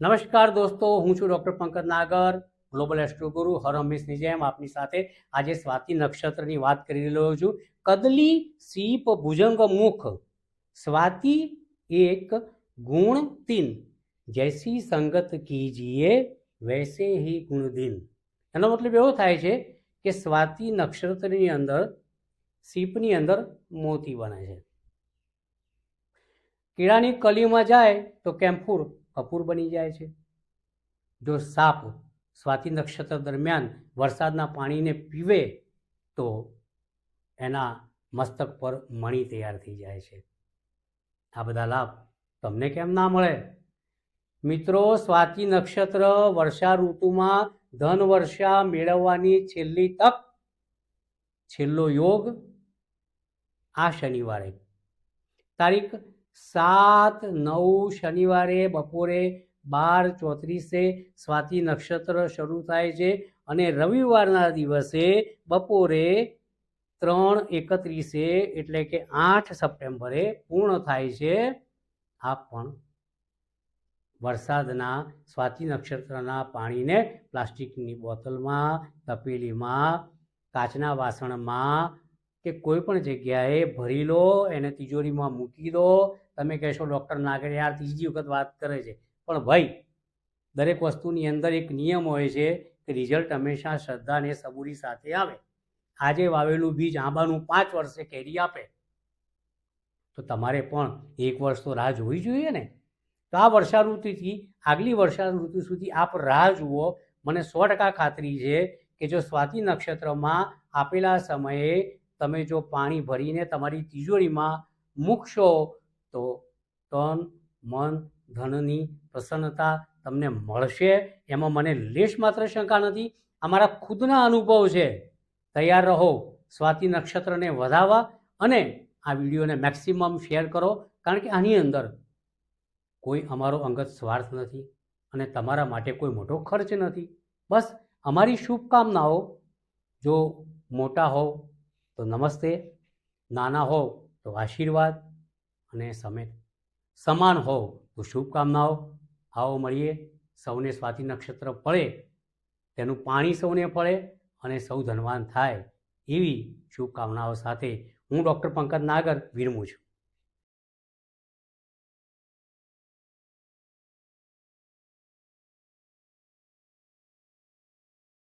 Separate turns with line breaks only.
નમસ્કાર દોસ્તો, હું છું ડૉક્ટર પંકજ નાગર, ગ્લોબલ એસ્ટ્રોગુરુ હર હંમેશની જેમ આપની સાથે આજે સ્વાતિ નક્ષત્રની વાત કરી રહ્યો છું. કદલી સીપ ભુજંગ મુખ. સ્વાતિ એક ગુણ તીન. જૈસી સંગત કીજીએ, વૈસે હી ગુણ દિન. એનો મતલબ એવો થાય છે કે સ્વાતિ નક્ષત્રની અંદર સીપની અંદર મોતી બને છે. કીડાની કલીમાં જાય તો કેમ્ફુર કપૂર બની જાય છે? જો સાપ સ્વાતિ નક્ષત્ર દરમિયાન વરસાદના પાણીને પીવે, તો એના મસ્તક પર મણી તૈયાર થઈ જાય છે. આ બધા લાભ તમને કેમ ના મળે? મિત્રો, સ્વાતિ નક્ષત્ર વર્ષા ઋતુમાં ધન વર્ષા મેળવવાની છેલ્લી તક, છેલ્લો યોગ આ શનિવારે. તારીખ સાત, નવ શનિવારે બપોરે બાર ચોત્રીસે સ્વાતિ નક્ષત્ર શરૂ થાય છે અને રવિવારના દિવસે બપોરે ત્રણ એકત્રીસે એટલે કે આઠ સપ્ટેમ્બરે પૂર્ણ થાય છે આ પણ વરસાદના સ્વાતિ નક્ષત્રના પાણીને પ્લાસ્ટિકની બોટલમાં, તપેલીમાં, કાચના વાસણમાં કે કોઈ પણ જગ્યાએ ભરી લો, એને તિજોરીમાં મૂકી દો. તમે કહેશો ડૉક્ટર નાગરે, યાર, ત્રીજી વખત વાત કરે છે. પણ ભાઈ, દરેક વસ્તુની અંદર એક નિયમ હોય છે કે રિઝલ્ટ હંમેશા શ્રદ્ધા અને સબૂરી સાથે આવે. આજે વાવેલું બીજ આંબાનું પાંચ વર્ષે કેરી આપે. તો તમારે પણ એક વર્ષ તો રાહ જોવી જોઈએ ને. તો આ વર્ષા ઋતુથી આગલી વર્ષા ઋતુ સુધી આપ રાહ જુઓ. મને સો ટકા ખાતરી છે કે જો સ્વાતિ નક્ષત્રમાં આપેલા સમયે તમે જો પાણી ભરીને તમારી તિજોરીમાં મૂકશો, તો તન, મન, ધનની પ્રસન્નતા તમને મળશે. એમાં મને લેશ માત્ર શંકા નથી, અમારા ખુદના અનુભવ છે. તૈયાર રહો, સ્વાતિ નક્ષત્રને વધાવવા અને આ વિડીયોને મેક્સિમમ શેર કરો, કારણ કે આની અંદર કોઈ અમારો અંગત સ્વાર્થ નથી અને તમારા માટે કોઈ મોટો ખર્ચ નથી. બસ, અમારી શુભકામનાઓ, જો મોટા હોવ તો નમસ્તે. નાના હોવ તો આશીર્વાદ અને સમેત સમાન હોવ તો શુભકામનાઓ. આવો મળીએ. સૌને સ્વાતિ નક્ષત્ર પડે તેનું પાણી સૌને પડે અને સૌ ધનવાન થાય એવી શુભકામનાઓ સાથે હું ડૉક્ટર પંકજ નાગર વિરમું છું.